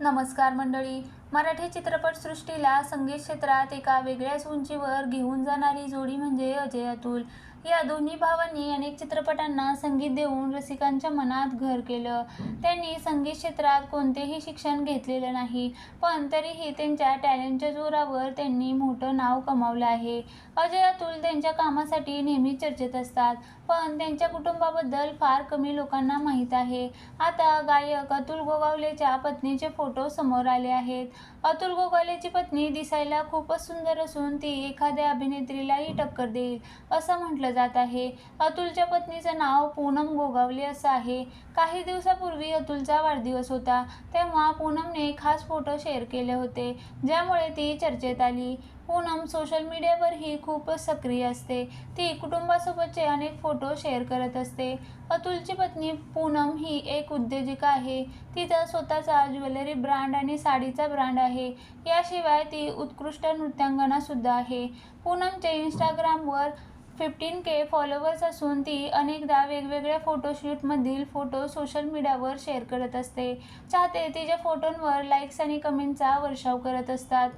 नमस्कार मंडळी. मराठी चित्रपटसृष्टीला संगीत क्षेत्रात एका वेगळ्याच उंचीवर घेऊन जाणारी जोडी म्हणजे अजय अतुल. या दोन्ही भावांनी अनेक चित्रपटांना संगीत देऊन रसिकांच्या मनात घर केलं. त्यांनी संगीत क्षेत्रात कोणतेही शिक्षण घेतलेलं नाही पण तरीही त्यांच्या टॅलेंटच्या जोरावर त्यांनी मोठं नाव कमावलं आहे. अजय अतुल त्यांच्या कामासाठी नेहमी चर्चेत असतात पण त्यांच्या कुटुंबाबद्दल फार कमी लोकांना माहीत आहे. आता गायक अतुल गोगावलेच्या पत्नीचे फोटो समोर आले आहेत. अतुल गोगावलेची पत्नी दिसायला खूपच सुंदर असून ती एखाद्या अभिनेत्रीलाही टक्कर देईल असं म्हटलं जात आहे. अतुलच्या पत्नीचं नाव पूनम गोगावले असं आहे. काही दिवसापूर्वी अतुलचा वाढदिवस होता तेव्हा पूनमने खास फोटो शेअर केले होते ज्यामुळे ती चर्चेत आली. पूनम सोशल मीडियावरही खूपच सक्रिय असते. ती कुटुंबासोबतचे अनेक फोटो शेअर करत असते. अतुलची पत्नी पूनम ही एक उद्योजिका आहे. तिचा स्वतःचा ज्वेलरी ब्रँड आणि साडीचा ब्रँड आहे. याशिवाय ती उत्कृष्ट नृत्यांगनासुद्धा आहे. पूनमचे इंस्टाग्रामवर फिफ्टीन के फॉलोवर्स असून ती अनेकदा वेगवेगळ्या फोटोशूटमधील फोटो सोशल मीडियावर शेअर करत असते. चाहते तिच्या फोटोंवर लाईक्स आणि कमेंटचा वर्षाव करत असतात.